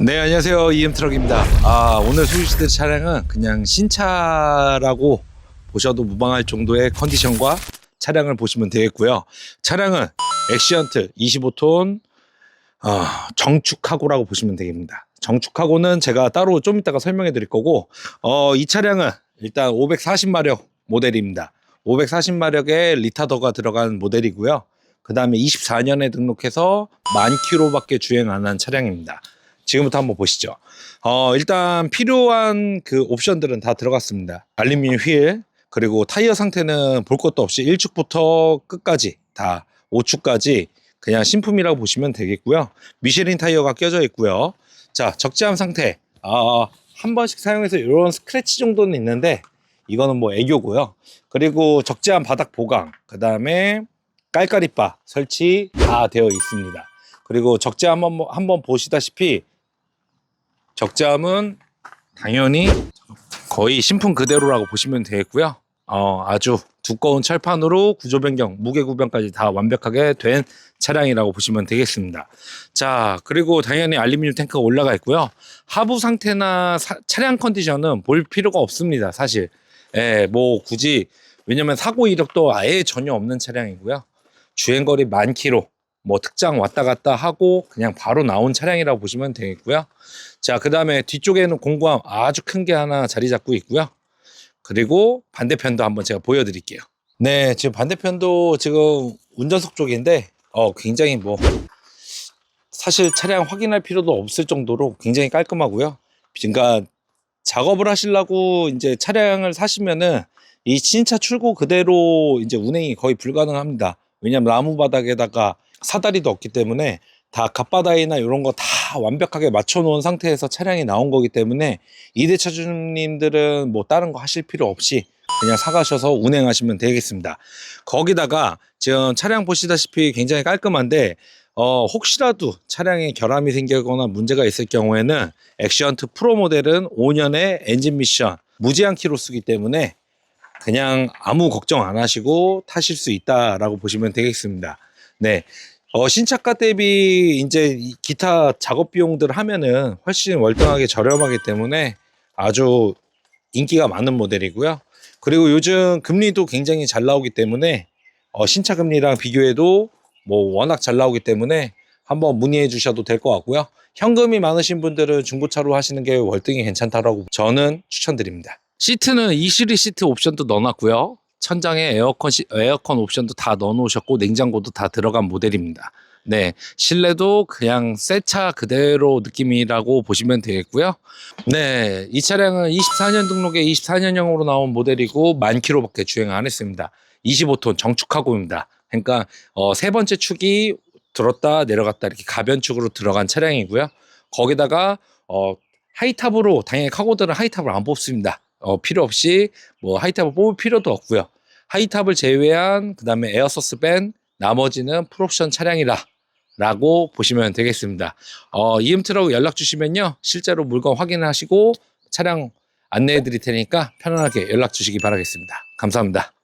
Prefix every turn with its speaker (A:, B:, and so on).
A: 네, 안녕하세요. 이엠트럭입니다. 아, 오늘 소유시대 차량은 그냥 신차라고 보셔도 무방할 정도의 컨디션과 차량을 보시면 되겠고요. 차량은 엑시언트 25톤 어, 정축하고라고 보시면 되겠습니다. 정축하고는 제가 따로 좀 이따가 설명해 드릴 거고 어, 이 차량은 일단 540마력 모델입니다. 540마력의 리타더가 들어간 모델이고요. 그 다음에 24년에 등록해서 만 킬로밖에 주행 안 한 차량입니다. 지금부터 한번 보시죠. 어, 일단 필요한 그 옵션들은 다 들어갔습니다. 알루미늄 휠, 그리고 타이어 상태는 볼 것도 없이 1축부터 끝까지 다 5축까지 그냥 신품이라고 보시면 되겠고요. 미쉐린 타이어가 껴져 있고요. 자, 적재함 상태. 아, 한 번씩 사용해서 이런 스크래치 정도는 있는데 이거는 뭐 애교고요. 그리고 적재함 바닥 보강, 그 다음에 깔깔이바 설치 다 되어 있습니다. 그리고 적재함 한번, 한번 보시다시피 적재함은 당연히 거의 신품 그대로라고 보시면 되겠고요. 어, 아주 두꺼운 철판으로 구조 변경, 무게 구변까지 다 완벽하게 된 차량이라고 보시면 되겠습니다. 자, 그리고 당연히 알루미늄 탱크가 올라가 있고요. 하부 상태나 사- 차량 컨디션은 볼 필요가 없습니다. 사실. 예, 뭐 굳이 왜냐면 사고 이력도 아예 전혀 없는 차량이고요. 주행거리 만 킬로, 뭐 특장 왔다 갔다 하고 그냥 바로 나온 차량이라고 보시면 되겠고요. 자, 그 다음에 뒤쪽에는 공구함 아주 큰 게 하나 자리 잡고 있고요. 그리고 반대편도 한번 제가 보여드릴게요. 네, 지금 반대편도 지금 운전석 쪽인데, 어, 굉장히 뭐, 사실 차량 확인할 필요도 없을 정도로 굉장히 깔끔하고요. 그러니까 작업을 하시려고 이제 차량을 사시면은 이 신차 출고 그대로 이제 운행이 거의 불가능합니다. 왜냐면 나무 바닥에다가 사다리도 없기 때문에 다 갓바다이나 이런 거 다 완벽하게 맞춰 놓은 상태에서 차량이 나온 거기 때문에 이대차주님들은 뭐 다른 거 하실 필요 없이 그냥 사가셔서 운행하시면 되겠습니다. 거기다가 지금 차량 보시다시피 굉장히 깔끔한데 어, 혹시라도 차량에 결함이 생기거나 문제가 있을 경우에는 액션트 프로 모델은 5년의 엔진 미션 무제한 키로 쓰기 때문에 그냥 아무 걱정 안 하시고 타실 수 있다라고 보시면 되겠습니다. 네. 어, 신차가 대비 이제 이 기타 작업 비용들 하면은 훨씬 월등하게 저렴하기 때문에 아주 인기가 많은 모델이고요. 그리고 요즘 금리도 굉장히 잘 나오기 때문에 어, 신차 금리랑 비교해도 뭐 워낙 잘 나오기 때문에 한번 문의해 주셔도 될 것 같고요. 현금이 많으신 분들은 중고차로 하시는 게 월등히 괜찮다라고 저는 추천드립니다. 시트는 이시리 시트 옵션도 넣어놨고요. 천장에 에어컨 시- 에어컨 옵션도 다 넣어놓으셨고 냉장고도 다 들어간 모델입니다. 네, 실내도 그냥 새 차 그대로 느낌이라고 보시면 되겠고요. 네, 이 차량은 24년 등록에 24년형으로 나온 모델이고 만 킬로밖에 주행 안 했습니다. 25톤 정축하고입니다. 그러니까 어, 세 번째 축이 들었다 내려갔다 이렇게 가변축으로 들어간 차량이고요. 거기다가 어, 하이탑으로 당연히 카고들은 하이탑을 안 뽑습니다. 어, 필요 없이 뭐 하이탑을 뽑을 필요도 없고요. 하이탑을 제외한 그다음에 에어서스 밴 나머지는 풀옵션 차량이라 라고 보시면 되겠습니다. 어, 이음트라고 연락 주시면요. 실제로 물건 확인하시고 차량 안내해 드릴 테니까 편안하게 연락 주시기 바라겠습니다. 감사합니다.